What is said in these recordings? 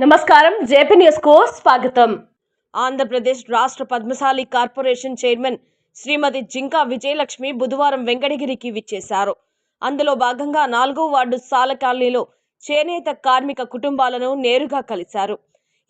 నమస్కారం. జేపీ న్యూస్కు స్వాగతం. ఆంధ్రప్రదేశ్ రాష్ట్ర పద్మశాలి కార్పొరేషన్ చైర్మన్ శ్రీమతి జింకా విజయలక్ష్మి బుధవారం వెంకటగిరికి విచ్చేశారు. అందులో భాగంగా నాలుగో వార్డు సాల కాలనీలో చేనేత కార్మిక కుటుంబాలను నేరుగా కలిశారు.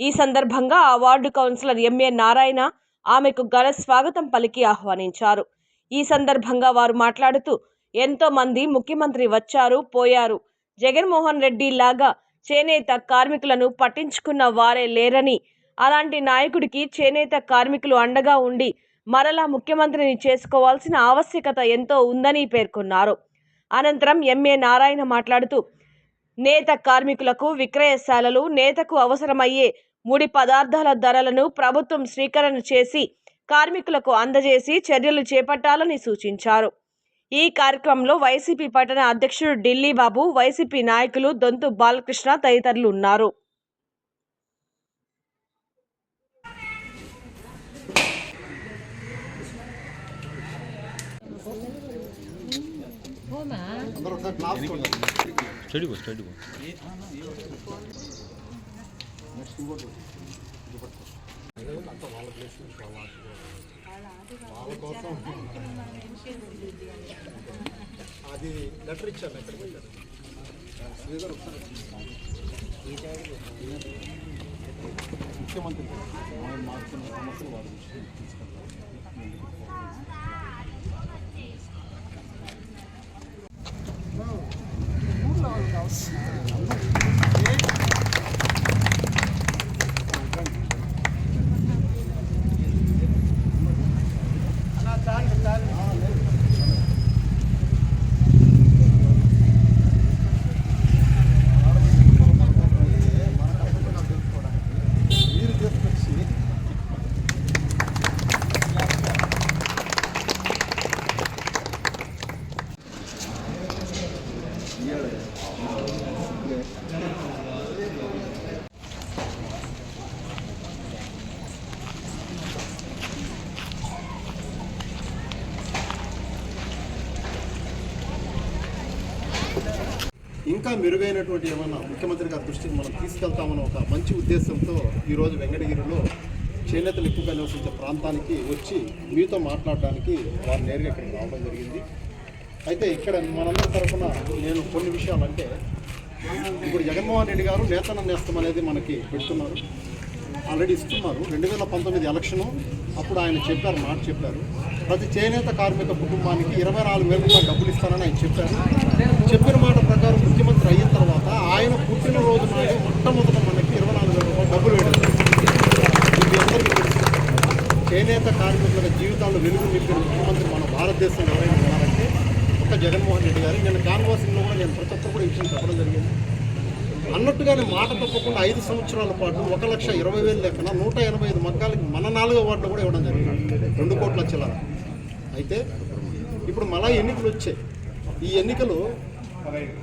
ఈ సందర్భంగా ఆ వార్డు కౌన్సిలర్ ఎంఏ నారాయణ ఆమెకు ఘన స్వాగతం పలికి ఆహ్వానించారు. ఈ సందర్భంగా వారు మాట్లాడుతూ ఎంతో మంది ముఖ్యమంత్రి వచ్చారు పోయారు. జగన్మోహన్ రెడ్డి లాగా చేనేత కార్మికులను పట్టించుకున్న వారే లేరని. అలాంటి నాయకుడికి చేనేత కార్మికులు అండగా ఉండి మరలా ముఖ్యమంత్రిని చేసుకోవాల్సిన ఆవశ్యకత ఎంతో ఉందని పేర్కొన్నారు. అనంతరం ఎంఏ నారాయణ మాట్లాడుతూ నేత కార్మికులకు విక్రయశాలలు నేతకు అవసరమయ్యే ముడి పదార్థాల ధరలను ప్రభుత్వం స్వీకరణ చేసి కార్మికులకు అందజేసి చర్యలు చేపట్టాలని సూచించారు. ఈ కార్యక్రమంలో వైసీపీ పట్టణ అధ్యక్షుడు ఢిల్లీ బాబు వైసీపీ నాయకులు దొంతు బాలకృష్ణ తదితరులు ఉన్నారు. స్టడీ అది లెటర్ ఇచ్చాను ఎక్కడికి వెళ్ళారు శ్రీధర్ ఒకసారి ముఖ్యమంత్రి ఆయన మారుతున్న సమస్యలు వారి దృష్టికి తీసుకెళ్తారు ఇంకా మెరుగైనటువంటి ఏమైనా ముఖ్యమంత్రి గారి దృష్టికి మనం తీసుకెళ్తామని ఒక మంచి ఉద్దేశంతో ఈరోజు వెంకటగిరిలో చేనేతలు ఎక్కువగా నివసించే ప్రాంతానికి వచ్చి మీతో మాట్లాడడానికి వారు నేరుగా ఇక్కడికి రావడం జరిగింది. అయితే ఇక్కడ మనందరి తరఫున నేను కొన్ని విషయాలు అంటే ఇప్పుడు జగన్మోహన్ రెడ్డి గారు నేతన నేస్తం అనేది మనకి పెడుతున్నారు. ఆల్రెడీ ఇస్తున్నారు. రెండు వేల పంతొమ్మిది ఎలక్షను అప్పుడు ఆయన చెప్పారు మాట చెప్పారు. ప్రతి చేనేత కార్మిక కుటుంబానికి ఇరవై నాలుగు వేల రూపాయలు డబ్బులు ఇస్తానని ఆయన చెప్పారు. చెప్పిన మాట గారు ముఖ్యమంత్రి అయిన తర్వాత ఆయన పుట్టినరోజు నాడు మొట్టమొదట మనకి ఇరవై నాలుగు వేల రూపాయలు డబ్బులు వేయడం ఇది అందరికీ తెలుసు. చేనేత కార్మికుల జీవితాల్లో వెలుగు నింపిన ముఖ్యమంత్రి మన భారతదేశంలో ఎవరైనా ఉన్నారంటే ఒక జగన్మోహన్ రెడ్డి గారు. నేను కాన్వాసింగ్లో కూడా నేను ప్రతి ఒక్కరు కూడా ఈ విషయం చెప్పడం జరిగింది. అన్నట్టుగానే మాట తప్పకుండా ఐదు సంవత్సరాల పాటు ఒక లక్ష ఇరవై వేలు లెక్కన నూట ఎనభై ఐదు మగ్గాలకి మన నాలుగో వార్డులో కూడా ఇవ్వడం జరిగింది. రెండు కోట్ల చిల్లర. అయితే ఇప్పుడు మళ్ళా ఎన్నికలు వచ్చాయి. ఈ ఎన్నికలు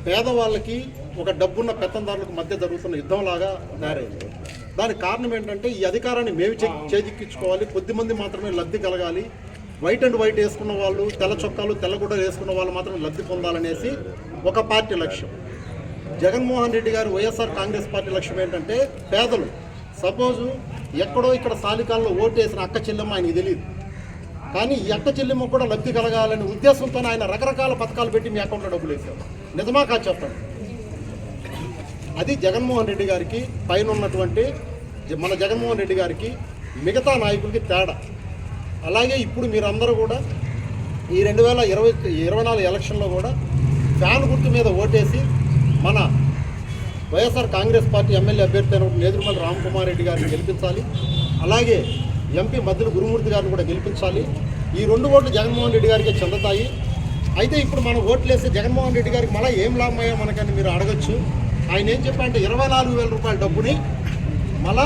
పేదవాళ్ళకి ఒక డబ్బున్న పెత్తందారులకు మధ్య జరుగుతున్న యుద్ధంలాగా తయారైంది. దానికి కారణం ఏంటంటే ఈ అధికారాన్ని మేము చేజిక్కించుకోవాలి. కొద్దిమంది మాత్రమే లబ్ధి కలగాలి. వైట్ అండ్ వైట్ వేసుకున్న వాళ్ళు తెల్ల చొక్కాలు తెల్లగుడ్డలు వేసుకున్న వాళ్ళు మాత్రమే లబ్ధి పొందాలనేసి ఒక పార్టీ లక్ష్యం. జగన్మోహన్ రెడ్డి గారు వైఎస్ఆర్ కాంగ్రెస్ పార్టీ లక్ష్యం ఏంటంటే పేదలు. సపోజు ఎక్కడో ఇక్కడ సాలికాల్లో ఓటు వేసిన అక్క చెల్లెమ్మ ఆయనకి తెలియదు కానీ ఈ అక్క చెల్లెమ్మ కూడా లబ్ధి కలగాలనే ఉద్దేశంతో ఆయన రకరకాల పథకాలు పెట్టి మీ అకౌంట్లో డబ్బులు వేశారు నిజమా కాదు చెప్పండి అది జగన్మోహన్ రెడ్డి గారికి పైన ఉన్నటువంటి జ- మన జగన్మోహన్ రెడ్డి గారికి మిగతా నాయకులకి తేడా. అలాగే ఇప్పుడు మీరందరూ కూడా ఈ రెండు వేల ఇరవై ఇరవై నాలుగు ఎలక్షన్లో కూడా ఫ్యాన్ గుర్తు మీద ఓటేసి మన వైఎస్ఆర్ కాంగ్రెస్ పార్టీ ఎమ్మెల్యే అభ్యర్థి అయిన నేదురుమల్లి రామకుమార్ రెడ్డి గారిని గెలిపించాలి. అలాగే ఎంపీ మద్దుల గురుమూర్తి గారిని కూడా గెలిపించాలి. ఈ రెండు ఓట్లు జగన్మోహన్ రెడ్డి గారికి చెందుతాయి. అయితే ఇప్పుడు మనం ఓట్లేస్తే జగన్మోహన్ రెడ్డి గారికి మళ్ళీ ఏం లాభం అయ్యా మనకని మీరు అడగచ్చు. ఆయన ఏం చెప్పారంటే ఇరవై నాలుగు వేల రూపాయల డబ్బుని మళ్ళా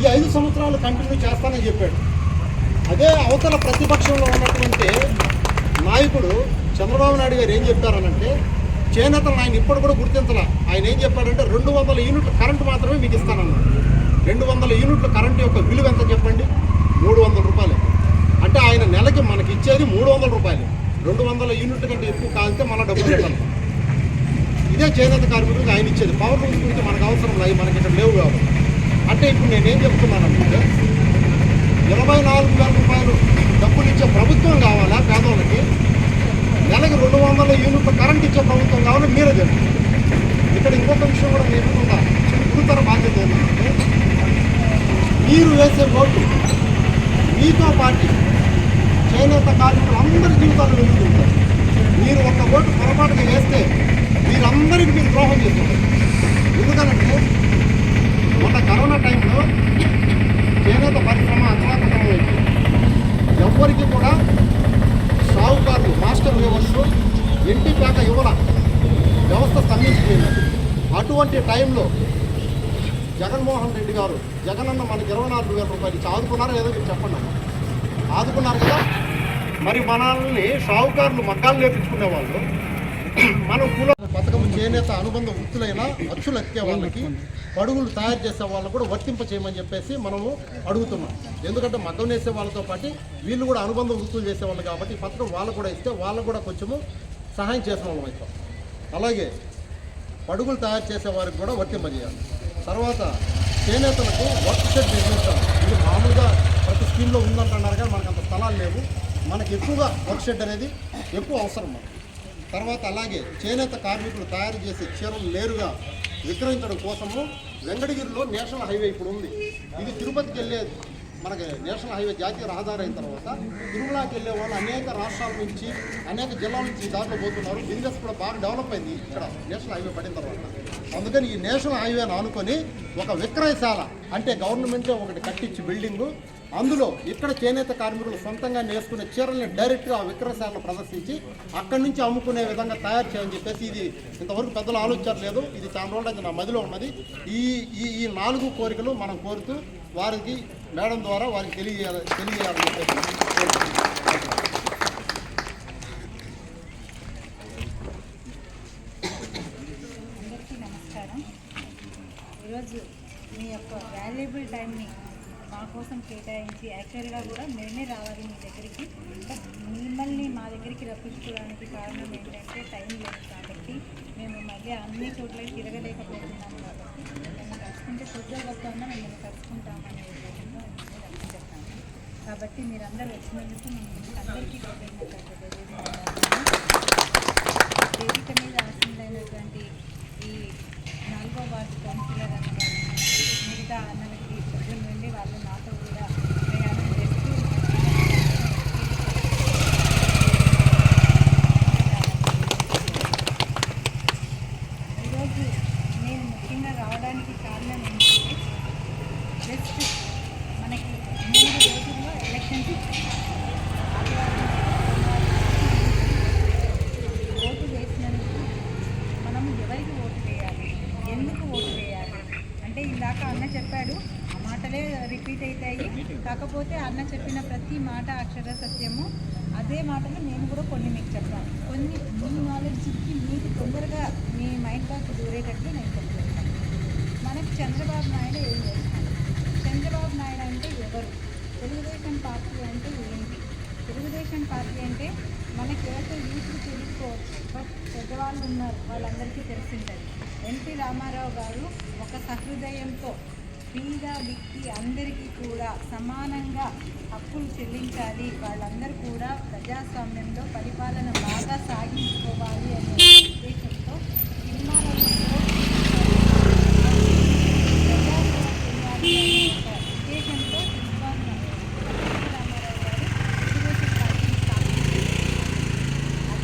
ఈ ఐదు సంవత్సరాలు కంటిన్యూ చేస్తానని చెప్పాడు. అదే అవతల ప్రతిపక్షంలో ఉన్నటువంటి నాయకుడు చంద్రబాబు నాయుడు గారు ఏం చెప్పారనంటే చేనేతలు ఆయన ఇప్పుడు కూడా గుర్తించలే. ఆయన ఏం చెప్పాడంటే రెండు వందల యూనిట్లు కరెంటు మాత్రమే మీకు ఇస్తానన్నాడు. రెండు వందల యూనిట్లు కరెంటు యొక్క విలువ ఎంత చెప్పండి? మూడు వందల రూపాయలు. అంటే ఆయన నెలకి మనకి ఇచ్చేది మూడు వందల రూపాయలు. రెండు వందల యూనిట్ల కంటే ఎక్కువ కాలితే మన డబ్బులు పెట్టాలి. ఇదే చేనేత కార్మికులకు ఆయన ఇచ్చేది. పవర్ లూమ్స్ గురించి మనకు అవసరం లేదు మనకి ఇక్కడ లేవు కాబట్టి. అంటే ఇప్పుడు నేనేం చెప్తున్నానంటే ఇరవై నాలుగు వేల రూపాయలు డబ్బులు ఇచ్చే ప్రభుత్వం కావాలా పేదవాళ్ళకి? నెలకి రెండు వందల యూనిట్ల కరెంట్ ఇచ్చే ప్రభుత్వం కావాలా? మీరే చెప్పండి. ఇక్కడ ఇంకొక విషయం కూడా నేను గురుతర బాధ్యత ఏంటంటే మీరు వేసే ఓటు మీతో పార్టీ చేనేత కార్మికులు అందరి జీవితాలు వెలుగుతుంటారు మీరు ఒక ఓటు పొరపాటుగా వేస్తే మీరందరికీ మీరు ద్రోహం చేస్తుంటారు. ఎందుకనంటే మొన్న కరోనా టైంలో చేనేత పరిశ్రమ అతలాకుతలం ఎవరికి కూడా సాగుకారులు మాస్టర్ వ్యవస్థ ఇంటి పేక యువల వ్యవస్థ స్తంభించిపోయింది. అటువంటి టైంలో జగన్మోహన్ రెడ్డి గారు జగనన్న మనకి ఇరవై నాలుగు వేల రూపాయలు ఇచ్చి ఆదుకున్నారా లేదో మీరు చెప్పండి ఆదుకున్నారు కదా? మరి మనల్ని షావుకారులు మగ్గాలు నేర్పించుకునే వాళ్ళు. మనం కుల పథకం చేనేత అనుబంధ వృత్తులైన అచ్చులు ఎక్కే వాళ్ళకి పడుగులు తయారు చేసే వాళ్ళు కూడా వర్తింప చేయమని చెప్పేసి మనము అడుగుతున్నాం. ఎందుకంటే మగ్గం వేసే వాళ్ళతో పాటు వీళ్ళు కూడా అనుబంధ వృత్తులు చేసే వాళ్ళు కాబట్టి పత్రం వాళ్ళు కూడా ఇస్తే వాళ్ళకు కూడా కొంచెము సహాయం చేసిన వాళ్ళం అవుతాం అలాగే పడుగులు తయారు చేసే వారికి కూడా వర్తింపజేయాలి తర్వాత చేనేతలకు వర్క్ షెడ్ నిర్మించాలి. ఇది మామూలుగా ప్రతి స్కీమ్లో ఉందంటున్నారు కానీ మనకు అంత స్థలాలు లేవు. మనకి ఎక్కువగా వర్క్ షెడ్ అనేది ఎక్కువ అవసరం మనకు. తర్వాత అలాగే చేనేత కార్మికులు తయారు చేసే చీరలు నేరుగా విక్రయించడం కోసము వెంకటగిరిలో నేషనల్ హైవే ఇప్పుడు ఉంది. ఇది తిరుపతికి వెళ్ళే మనకి నేషనల్ హైవే జాతీయ రహదారి అయిన తర్వాత తిరుమలకి వెళ్ళే వాళ్ళు అనేక రాష్ట్రాల నుంచి అనేక జిల్లాల నుంచి దాంట్లో పోతున్నారు. బిజినెస్ కూడా బాగా డెవలప్ అయింది ఇక్కడ నేషనల్ హైవే పడిన తర్వాత. అందుకని ఈ నేషనల్ హైవేను ఆనుకొని ఒక విక్రయశాల అంటే గవర్నమెంటే ఒకటి కట్టించి బిల్డింగు అందులో ఇక్కడ చేనేత కార్మికులు సొంతంగా నేర్చుకునే చీరల్ని డైరెక్ట్గా ఆ విక్రయశాలను ప్రదర్శించి అక్కడి నుంచి అమ్ముకునే విధంగా తయారు చేయని చెప్పేసి ఇది ఇంతవరకు పెద్దలు ఆలోచించలేదు ఇది చాలా రోజులు నా మదిలో ఉన్నది. ఈ ఈ ఈ నాలుగు కోరికలు మనం కోరుతూ వారికి మేడం ద్వారా వారికి తెలియజేయాలి తెలియజేయాలని చెప్పేసి ఈరోజు మీ యొక్క వాల్యుబుల్ టైంని మా కోసం కేటాయించి యాక్చువల్గా కూడా మేమే రావాలి మీ దగ్గరికి. బట్ మిమ్మల్ని మా దగ్గరికి రప్పించుకోవడానికి కారణం ఏంటంటే టైం లేదు కాబట్టి మేము మళ్ళీ అన్ని చోట్లకి తిరగలేకపోతున్నాము కాబట్టి మిమ్మల్ని కలుసుకుంటే కొద్దిగా గొప్ప మిమ్మల్ని కలుసుకుంటామని ఉద్దేశంలో రప్పించేస్తాము. కాబట్టి మీరందరూ వచ్చినందుకు మేము అందరికీ వేదిక మీద ఆసీనులైనటువంటి ఈ నాలుగో వార్డు కౌన్సిలర్ అన్న మిగతా అన్నలకి పొద్దున్న నుండి వాళ్ళు నాతో కూడా ప్రయాణం చేస్తూ ఈరోజు నేను ముఖ్యంగా రావడానికి కారణం ఏంటంటే జస్ట్ మనకి మూడు రోజుల్లో ఎలక్షన్స్ ఓటు వేసినందుకు మనం ఎవరికి ఓటు వేయాలి ఎందుకు ఓటు వేయాలి అంటే ఇందాక అన్న చెప్పాడు ఆ మాటలే రిపీట్ అవుతాయి కాకపోతే అన్న చెప్పిన ప్రతి మాట అక్షర సత్యము అదే మాటలు నేను కూడా కొన్ని మీకు చెప్తాను. కొన్ని మీ నాలెడ్జ్కి మీకు తొందరగా మీ మైండ్ బ్యాక్ దూరేటట్లు నేను కొన్ని చెప్తాను. మనకి చంద్రబాబు నాయుడు ఏం చేస్తాను చంద్రబాబు నాయుడు అంటే ఎవరు? తెలుగుదేశం పార్టీ అంటే ఏంటి? తెలుగుదేశం పార్టీ అంటే మనకి ఎవరితో యూత్ తెలుసుకోవచ్చు బట్ పెద్దవాళ్ళు ఉన్నారు వాళ్ళందరికీ తెలిసింటుంది ఎన్టీ రామారావు గారు ఒక సహృదయంతో పేద వ్యక్తి అందరికీ కూడా సమానంగా హక్కులు చెల్లించాలి. వాళ్ళందరూ కూడా ప్రజాస్వామ్యంలో పరిపాలన బాగా సాగించుకోవాలి అనే ఉద్దేశంతో సినిమాలలో ఉద్దేశంతో రామారావు గారు ఆ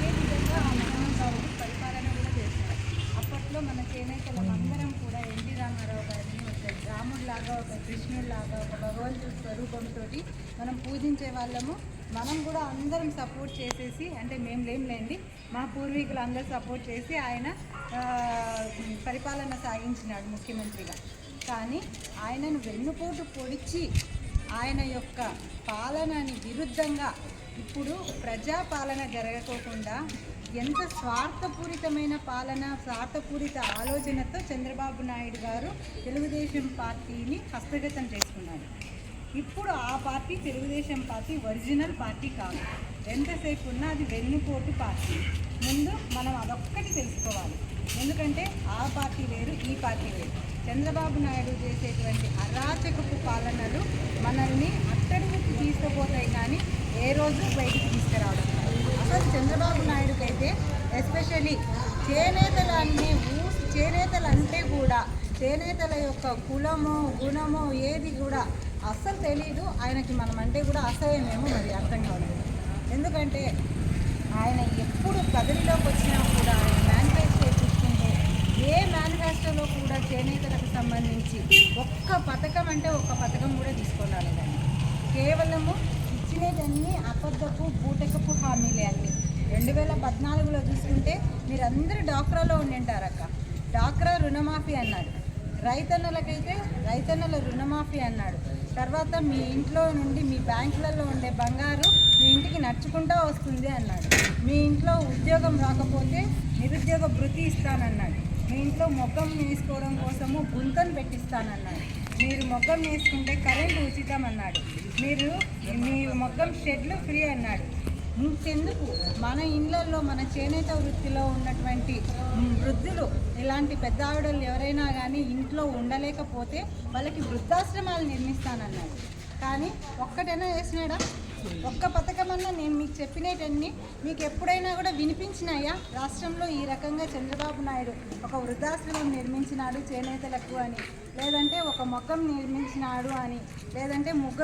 చేస్తారు. అప్పట్లో మన చేనేతలం అందరం కూడా ఎన్టీ రామారావు గారిని రాముడిలాగా ఒక కృష్ణుడిలాగా ఒక భగవంతుడి స్వరూపంతో మనం పూజించే వాళ్ళము. మనం కూడా అందరం సపోర్ట్ చేసేసి అంటే మేము లేంలేండి మా పూర్వీకులు అందరూ సపోర్ట్ చేసి ఆయన పరిపాలన సాగించినాడు ముఖ్యమంత్రిగా. కానీ ఆయనను వెన్నుపోటు పొడిచి ఆయన యొక్క పాలనని విరుద్ధంగా ఇప్పుడు ప్రజాపాలన జరగకోకుండా ఎంత స్వార్థపూరితమైన పాలన స్వార్థపూరిత ఆలోచనతో చంద్రబాబు నాయుడు గారు తెలుగుదేశం పార్టీని హస్తగతం చేసుకున్నారు. ఇప్పుడు ఆ party Telugu Desam party original party కాదు. ఎంతసేపు ఉన్నా అది వెన్నుపోటు పార్టీ. ముందు మనం అదొక్కటి తెలుసుకోవాలి. ఎందుకంటే ఆ పార్టీ వేరు ఈ పార్టీ వేరు. చంద్రబాబు నాయుడు చేసేటువంటి అరాచకపు పాలనలు మనల్ని అట్టడుగుకి తీసుకుపోతాయి కానీ ఏ రోజు బయటికి తీసుకురావడం అసలు చంద్రబాబు నాయుడుకైతే ఎస్పెషల్లీ చేనేతలన్నీ ఊ చేనేతలు అంటే కూడా చేనేతల యొక్క కులమో గుణమో ఏది కూడా అస్సలు తెలియదు ఆయనకి మనం అంటే కూడా అసహ్యమేమో మరి అర్థం కావడం ఎందుకంటే ఆయన ఎప్పుడు కదిలిలోకి వచ్చినా కూడా ఆయన మేనిఫెస్టో చూసుకుంటే ఏ మేనిఫెస్టోలో కూడా చేనేతలకు సంబంధించి ఒక్క పథకం అంటే ఒక్క పథకం కూడా తీసుకురాలి కేవలము ఇచ్చినవన్నీ అబద్ధపు బూటకపు హామీలే అండి. రెండు వేల పద్నాలుగులో చూసుకుంటే మీరందరూ డాక్రాలో ఉండింటారక్క. డాక్రా రుణమాఫీ అన్నాడు. రైతన్నలకైతే రైతన్నల రుణమాఫీ అన్నాడు. తర్వాత మీ ఇంట్లో నుండి మీ బ్యాంకులలో ఉండే బంగారు మీ ఇంటికి నడుచుకుంటూ వస్తుంది అన్నాడు. మీ ఇంట్లో ఉద్యోగం రాకపోతే నిరుద్యోగ భృతి ఇస్తానన్నాడు. మీ ఇంట్లో మొగ్గం వేసుకోవడం కోసము గుంతను పెట్టిస్తానన్నాడు. మీరు మొగ్గం వేసుకుంటే కరెంటు ఉచితం అన్నాడు మీరు మీ మొగ్గం షెడ్లు ఫ్రీ అన్నాడు. ఇంకెందుకు? మన ఇళ్ళల్లో మన చేనేత వృత్తిలో ఉన్నటువంటి వృద్ధులు ఇలాంటి పెద్ద ఆవిడలు ఎవరైనా కానీ ఇంట్లో ఉండలేకపోతే వాళ్ళకి వృద్ధాశ్రమాలు నిర్మిస్తానన్నాడు. కానీ ఒక్కటైనా చేసినాడా? ఒక్క పథకమన్నా నేను మీకు చెప్పినటన్ని మీకు ఎప్పుడైనా కూడా వినిపించినాయా? రాష్ట్రంలో ఈ రకంగా చంద్రబాబు నాయుడు ఒక వృద్ధాశ్రమం నిర్మించినాడు చేనేతలకు అని. లేదంటే ఒక మొగ్గం నిర్మించినాడు అని. లేదంటే ముగ్గ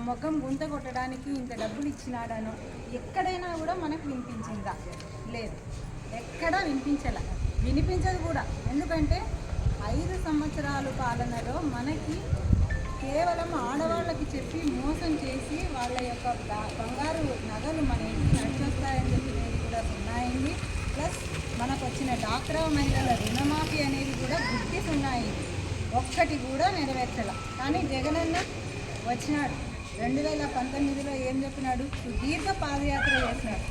మొగ్గం గుంత కొట్టడానికి ఇంత డబ్బులు ఇచ్చినాడను ఎక్కడైనా కూడా మనకు వినిపించిందా? లేదు. ఎక్కడా వినిపించాల. వినిపించదు కూడా. ఎందుకంటే ఐదు సంవత్సరాలు పాలనలో మనకి కేవలం ఆడవాళ్ళకి చెప్పి మోసం చేసి వాళ్ళ యొక్క బంగారు నగలు మన ఇంటికి నడిచొస్తాయని చెప్పినవి కూడా ఉన్నాయండి ప్లస్ మనకు వచ్చిన డాక్రా మహిళల రుణమాఫీ అనేది కూడా గుర్తి ఉన్నాయి ఒక్కటి కూడా నెరవేర్చాల. కానీ జగనన్న వచ్చినాడు. రెండు వేల పంతొమ్మిదిలో ఏం చెప్పినాడు? సుదీర్ఘ పాదయాత్ర చేసినాడు.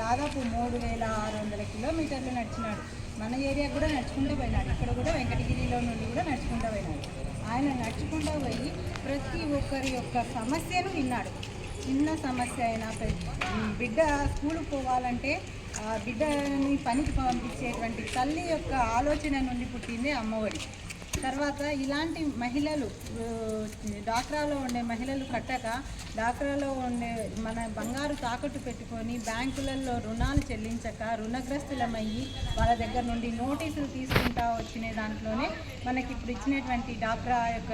దాదాపు మూడు వేల ఆరు వందల కిలోమీటర్లు నడిచినాడు. మన ఏరియా కూడా నడుచుకుంటూ పోయినాడు. ఇక్కడ కూడా వెంకటగిరిలో నుండి కూడా నడుచుకుంటూ పోయినాడు. ఆయన నడుచుకుంటూ పోయి ప్రతి ఒక్కరి యొక్క సమస్యను విన్నాడు. చిన్న సమస్య అయినా బిడ్డ స్కూల్కి పోవాలంటే ఆ బిడ్డని పనికి పంపించేటువంటి తల్లి యొక్క ఆలోచన నుండి పుట్టింది అమ్మఒడి. తర్వాత ఇలాంటి మహిళలు డాక్రాలో ఉండే మహిళలు కట్టక డాక్రాలో ఉండే మన బంగారు తాకట్టు పెట్టుకొని బ్యాంకులలో రుణాలు చెల్లించక రుణగ్రస్తులమయ్యి వాళ్ళ దగ్గర నుండి నోటీసులు తీసుకుంటా వచ్చిన దాంట్లోనే మనకి ఇప్పుడు ఇచ్చినటువంటి డాక్రా యొక్క